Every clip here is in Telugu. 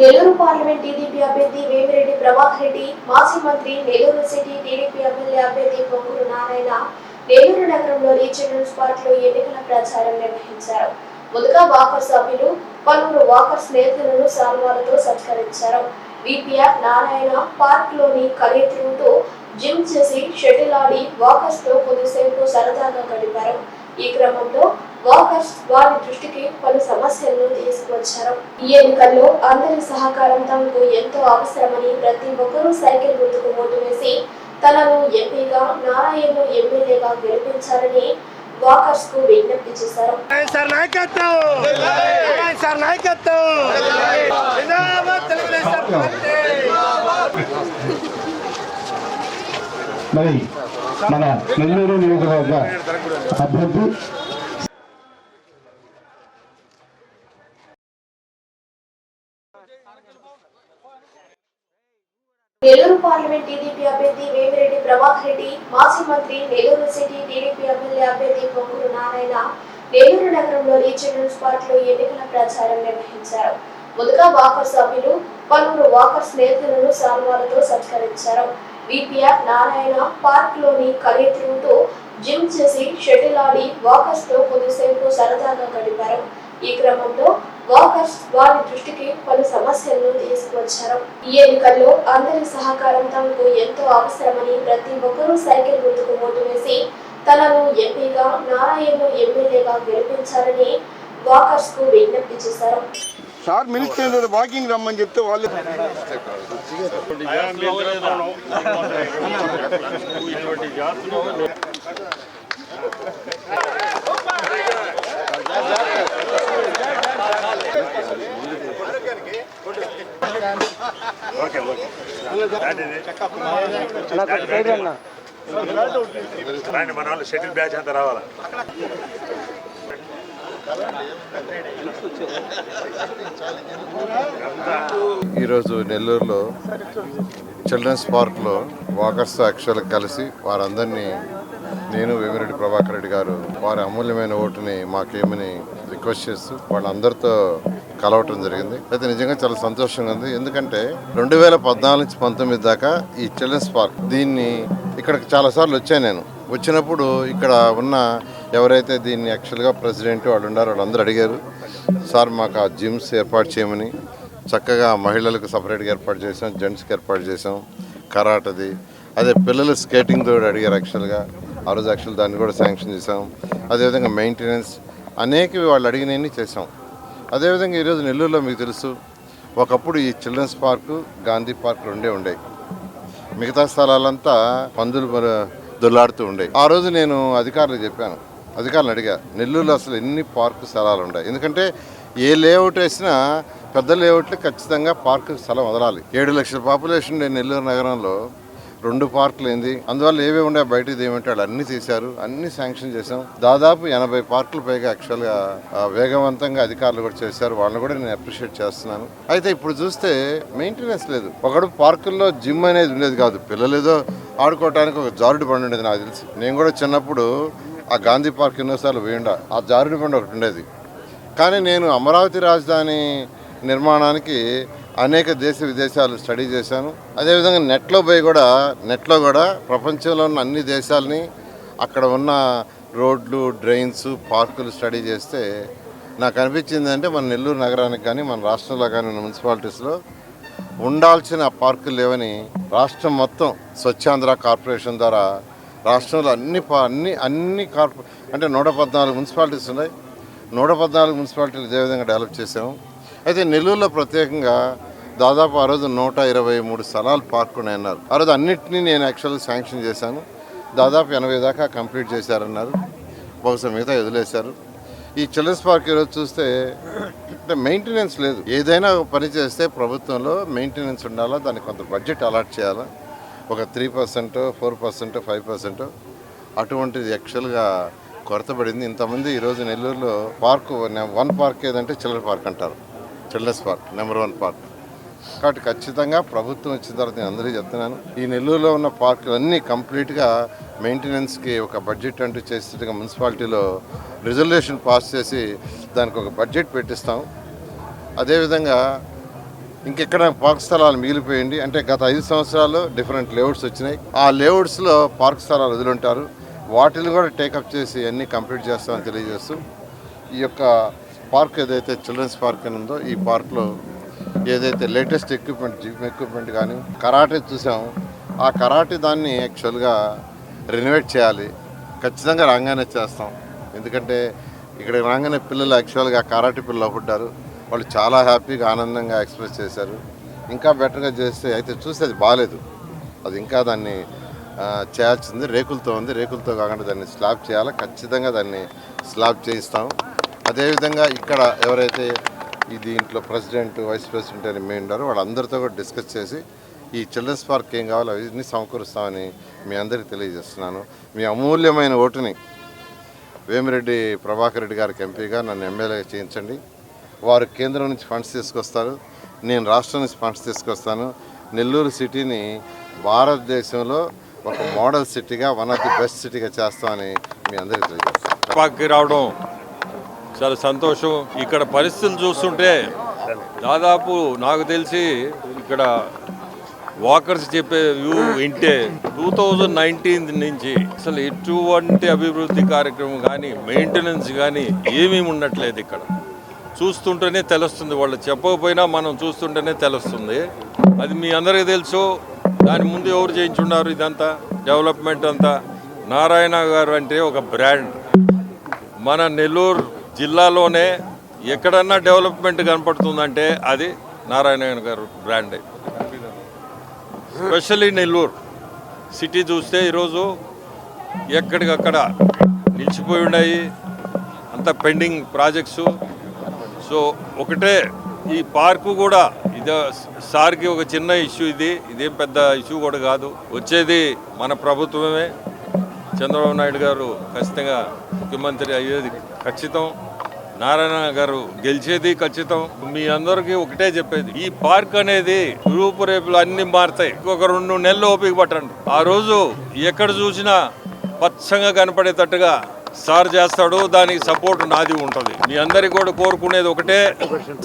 నెల్లూరు పార్లమెంట్ టీడీపీ అభ్యర్థి వేమిరెడ్డి ప్రభాకర్ రెడ్డి మాజీ మంత్రి నెల్లూరు సిటీ టీడీపీ ఎమ్మెల్యే అభ్యర్థి పొంగూరు నారాయణ నెల్లూరు నగరంలోని చిల్డ్రన్స్ పార్క్లో ఎన్నికల ప్రచారం నిర్వహించారు. ముందుగా వాకర్ సభ్యులు పలువురు వాకర్స్ నేతలను సాల్వాలతో సత్కరించారు. విపిఆర్ నారాయణ పార్క్లోని కలియ జిమ్ చేసి షటిల్ ఆడి వాకర్స్తో కొద్దిసేపు సరదాగా గడిపారు. ఈ క్రమంలో వాకర్స్ వారి దృష్టికి పలు సమస్యలను తీసుకువచ్చారు. ఈ ఎన్నికల్లో అందరి సహకారం తమకు ఎంతో అవసరమని ప్రతి ఒక్కరూ సైకిల్ గుర్తుకు ఓటు వేసి తనను ఎంపీగా నారాయణను ఎమ్మెల్యేగా గెలిపించాలని వాకర్స్కు విజ్ఞప్తి చేశారు. మరి మన నెల్లూరు నియోజకవర్గ అభ్యర్థి నెల్లూరు పార్లమెంట్ టీడీపీ అభ్యర్థి వేమిరెడ్డి ప్రభాకర్ రెడ్డి మాజీ మంత్రి నెల్లూరు సిటీ టీడీపీ ఎమ్మెల్యే అభ్యర్థి పొంగూరు నారాయణ నెల్లూరు నగరంలోని చిల్డ్రన్స్ పార్క్లో ఎన్నికల ప్రచారం నిర్వహించారు. ముందుగా వాకర్ సభ్యులు పలువురు వాకర్స్ నేతలను సాల్వాలతో సత్కరించారు. విపిఆర్ నారాయణ పార్క్లోని కలియ జిమ్ చేసి షటిల్ ఆడి వాకర్స్తో కొద్దిసేపు సరదాగా గడిపారు. ఈ క్రమంలో వాకర్స్ వారి దృష్టికి పలు సమస్యలను తీసుకువచ్చారు. ఈ ఎన్నికల్లో అందరి సహకారం తమకు ఎంతో అవసరమని ప్రతి ఒక్కరూ సైకిల్ గుర్తుకు ఓటు వేసి తనను ఎంపీగా నారాయణను ఎమ్మెల్యేగా గెలిపించాలని వాకర్స్కు విజ్ఞప్తి చేశారు. సార్ మినిస్టర్ వాకింగ్ రమ్మని చెప్తే వాళ్ళు రాండి మన వాళ్ళు షటిల్ బ్యాచ్ అంతా రావాలా? ఈరోజు నెల్లూరులో చిల్డ్రన్స్ పార్క్లో వాకర్స్ యాక్చువల్ కలిసి వారందరినీ నేను వేమిరెడ్డి ప్రభాకర్ రెడ్డి గారు వారి అమూల్యమైన ఓటుని మాకేమని రిక్వెస్ట్ చేస్తూ వాళ్ళందరితో కలవటం జరిగింది. అయితే నిజంగా చాలా సంతోషంగా ఉంది. ఎందుకంటే రెండు వేల పద్నాలుగు నుంచి పంతొమ్మిది దాకా ఈ చిల్డ్రన్స్ పార్క్ దీన్ని ఇక్కడికి చాలాసార్లు వచ్చాను నేను. వచ్చినప్పుడు ఇక్కడ ఉన్న ఎవరైతే దీన్ని యాక్చువల్గా ప్రెసిడెంట్ వాళ్ళు ఉన్నారో వాళ్ళందరూ అడిగారు. సార్ మాకు ఆ జిమ్స్ ఏర్పాటు చేయమని. చక్కగా మహిళలకు సపరేట్గా ఏర్పాటు చేసాం జెంట్స్కి ఏర్పాటు చేసాం కరాటది. అదే పిల్లలు స్కేటింగ్ తోడు అడిగారు యాక్చువల్గా ఆ రోజు యాక్చువల్ దాన్ని కూడా శాంక్షన్ చేసాం అదేవిధంగా మెయింటెనెన్స్ అనేకవి వాళ్ళు అడిగినవన్నీ చేసాం అదేవిధంగా ఈరోజు నెల్లూరులో మీకు తెలుసు ఒకప్పుడు ఈ చిల్డ్రన్స్ పార్కు గాంధీ పార్క్ రెండే ఉండేవి. మిగతా స్థలాలంతా పందులు దొల్లాడుతూ ఉండేవి. ఆ రోజు నేను అధికారులకు చెప్పాను. అధికారులను అడిగా నెల్లూరులో అసలు ఎన్ని పార్కు స్థలాలు ఉన్నాయి ఎందుకంటే ఏ లేఅవుట్ వేసినా పెద్ద లేఅవుట్లు ఖచ్చితంగా పార్కు స్థలం వదలాలి. ఏడు లక్షల పాపులేషన్ ఉండే నెల్లూరు నగరంలో రెండు పార్కులు ఏంది అందువల్ల ఏవే ఉండే బయటది ఏమంటే వాళ్ళు అన్ని తీశారు. అన్ని శాంక్షన్ చేశాం. దాదాపు ఎనభై పార్కులు పైగా యాక్చువల్గా వేగవంతంగా అధికారులు కూడా చేశారు. వాళ్ళని కూడా నేను అప్రిషియేట్ చేస్తున్నాను. అయితే ఇప్పుడు చూస్తే మెయింటెనెన్స్ లేదు. ఒకడు పార్కుల్లో జిమ్ అనేది ఉండేది కాదు. పిల్లలేదో ఆడుకోవడానికి ఒక జారుడు బండి ఉండేది నాకు తెలిసి. నేను కూడా చిన్నప్పుడు ఆ గాంధీ పార్క్ ఎన్నోసార్లు వేయండా ఆ జారుడు బండి ఒకటి ఉండేది. కానీ నేను అమరావతి రాజధాని నిర్మాణానికి అనేక దేశ విదేశాలు స్టడీ చేశాను. అదేవిధంగా నెట్లో పోయి కూడా నెట్లో కూడా ప్రపంచంలో ఉన్న అన్ని దేశాలని అక్కడ ఉన్న రోడ్లు డ్రైన్స్ పార్కులు స్టడీ చేస్తే నాకు అనిపించింది అంటే మన నెల్లూరు నగరానికి కానీ మన రాష్ట్రంలో కానీ ఉన్న మున్సిపాలిటీస్లో ఉండాల్సిన పార్కులు లేవని రాష్ట్రం మొత్తం స్వచ్ఛాంధ్ర కార్పొరేషన్ ద్వారా రాష్ట్రంలో అన్ని పా అన్ని అన్ని కార్పొ అంటే నూట పద్నాలుగు మున్సిపాలిటీస్ ఉన్నాయి. నూట పద్నాలుగు మున్సిపాలిటీలు ఇదే విధంగా డెవలప్ చేసాము అయితే నెల్లూరులో ప్రత్యేకంగా దాదాపు ఆ రోజు నూట ఇరవై మూడు స్థలాలు పార్క్ ఉన్నాయన్నారు. ఆ రోజు అన్నింటినీ నేను యాక్చువల్గా శాంక్షన్ చేశాను. దాదాపు ఎనభై దాకా కంప్లీట్ చేశారన్నారు. బహుశా మిగతా వదిలేశారు. ఈ చిల్డ్రన్స్ పార్క్ ఈరోజు చూస్తే అంటే మెయింటెనెన్స్ లేదు. ఏదైనా పని చేస్తే ప్రభుత్వంలో మెయింటెనెన్స్ ఉండాలా? దానికి కొంత బడ్జెట్ అలాట్ చేయాలా? ఒక three percent four percent five percent అటువంటిది యాక్చువల్గా కొరత పడింది ఇంతమంది ఈరోజు నెల్లూరులో పార్క్ వన్ పార్క్ ఏదంటే చిల్డ్రన్ పార్క్ అంటారు. Children's park number one park కాబట్టి ఖచ్చితంగా ప్రభుత్వం వచ్చిన తర్వాత నేను అందరికీ చెప్తున్నాను. ఈ నెల్లూరులో ఉన్న పార్కులన్నీ కంప్లీట్గా మెయింటెనెన్స్కి ఒక బడ్జెట్ అంటూ చేసినట్టుగా మున్సిపాలిటీలో రిజల్యూషన్ పాస్ చేసి దానికి ఒక బడ్జెట్ పెట్టిస్తాం. అదేవిధంగా ఇంకెక్కడ పార్క్ స్థలాలు మిగిలిపోయింది అంటే గత ఐదు సంవత్సరాల్లో డిఫరెంట్ లేఅవుట్స్ వచ్చినాయి. ఆ లేఅవుట్స్లో పార్క్ స్థలాలు వదులుంటారు. వాటిని కూడా టేకప్ చేసి అన్నీ కంప్లీట్ చేస్తామని తెలియజేస్తూ ఈ యొక్క పార్క్ ఏదైతే చిల్డ్రన్స్ పార్క్ అని ఉందో ఈ పార్క్లో ఏదైతే లేటెస్ట్ ఎక్విప్మెంట్ జిమ్ ఎక్విప్మెంట్ కానీ కరాటే చూసాం ఆ కరాటే దాన్ని యాక్చువల్గా రెనోవేట్ చేయాలి. ఖచ్చితంగా రాగానే చేస్తాం. ఎందుకంటే ఇక్కడ రాగానే పిల్లలు యాక్చువల్గా కరాటే పిల్లలు పుట్టారు వాళ్ళు చాలా హ్యాపీగా ఆనందంగా ఎక్స్ప్రెస్ చేశారు. ఇంకా బెటర్గా చేస్తే అయితే చూస్తే అది బాగాలేదు. అది ఇంకా దాన్ని చేయాల్సింది రేకులతో ఉంది. రేకులతో కాకుండా దాన్ని స్లాబ్ చేయాలి. ఖచ్చితంగా దాన్ని స్లాబ్ చేయిస్తాం అదేవిధంగా ఇక్కడ ఎవరైతే ఈ దీంట్లో ప్రెసిడెంట్ వైస్ ప్రెసిడెంట్ అని మేము ఉన్నారో. వాళ్ళందరితో కూడా డిస్కస్ చేసి ఈ చిల్డ్రన్స్ పార్క్ ఏం కావాలో అవన్నీ సమకూరుస్తామని మీ అందరికీ తెలియజేస్తున్నాను. మీ అమూల్యమైన ఓటుని వేమిరెడ్డి ప్రభాకర్ రెడ్డి గారికి ఎంపీగా నన్ను ఎమ్మెల్యే చేయించండి. వారు కేంద్రం నుంచి ఫండ్స్ తీసుకొస్తారు. నేను రాష్ట్రం నుంచి ఫండ్స్ తీసుకొస్తాను. నెల్లూరు సిటీని భారతదేశంలో ఒక మోడల్ సిటీగా వన్ ఆఫ్ ది బెస్ట్ సిటీగా చేస్తామని మీ అందరికీ తెలియజేస్తాను. పార్క్కి రావడం చాలా సంతోషం. ఇక్కడ పరిస్థితులు చూస్తుంటే దాదాపు నాకు తెలిసి ఇక్కడ వాకర్స్ చెప్పే వ్యూ వింటే టూ థౌజండ్ నైన్టీన్ నుంచి అసలు ఎటువంటి అభివృద్ధి కార్యక్రమం కానీ మెయింటెనెన్స్ కానీ ఏమీ ఉండట్లేదు ఇక్కడ. చూస్తుంటేనే తెలుస్తుంది వాళ్ళు చెప్పకపోయినా మనం చూస్తుంటేనే తెలుస్తుంది. అది మీ అందరికీ తెలుసు. దాని ముందు ఎవరు చేయించున్నారు ఇదంతా? డెవలప్మెంట్ అంతా? నారాయణ గారు అంటే ఒక బ్రాండ్. మన నెల్లూరు జిల్లాలోనే ఎక్కడన్నా డెవలప్మెంట్ కనపడుతుందంటే అది నారాయణ గారు బ్రాండ్ స్పెషల్లీ నెల్లూరు. సిటీ చూస్తే ఈరోజు ఎక్కడికక్కడ నిలిచిపోయి ఉన్నాయి. అంత పెండింగ్ ప్రాజెక్ట్స్. సో ఒకటే ఈ పార్కు కూడా ఇది సార్కి ఒక చిన్న ఇష్యూ ఇది. ఇదేం పెద్ద ఇష్యూ కూడా కాదు. వచ్చేది మన ప్రభుత్వమే. చంద్రబాబు నాయుడు గారు ఖచ్చితంగా ముఖ్యమంత్రి అయ్యేది ఖచ్చితం. నారాయణ గారు గెలిచేది ఖచ్చితం. మీ అందరికీ ఒకటే చెప్పేది ఈ పార్క్ అనేది రూపురేపులు అన్ని మారుతాయి. ఇంకొక రెండు నెలలు ఓపిక పట్టండి. ఆ రోజు ఎక్కడ చూసినా పచ్చగా కనపడేటట్టుగా సార్ చేస్తాడు దానికి సపోర్ట్ నాది ఉంటుంది. మీ అందరికి కూడా కోరుకునేది ఒకటే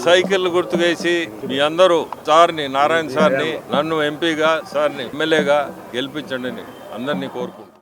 సైకిల్ గుర్తుకేసి మీ అందరూ సార్ని నారాయణ సార్ని నన్ను ఎంపీగా సార్ని ఎమ్మెల్యేగా గెలిపించండి అందరినీ కోరుకుంటున్నాను.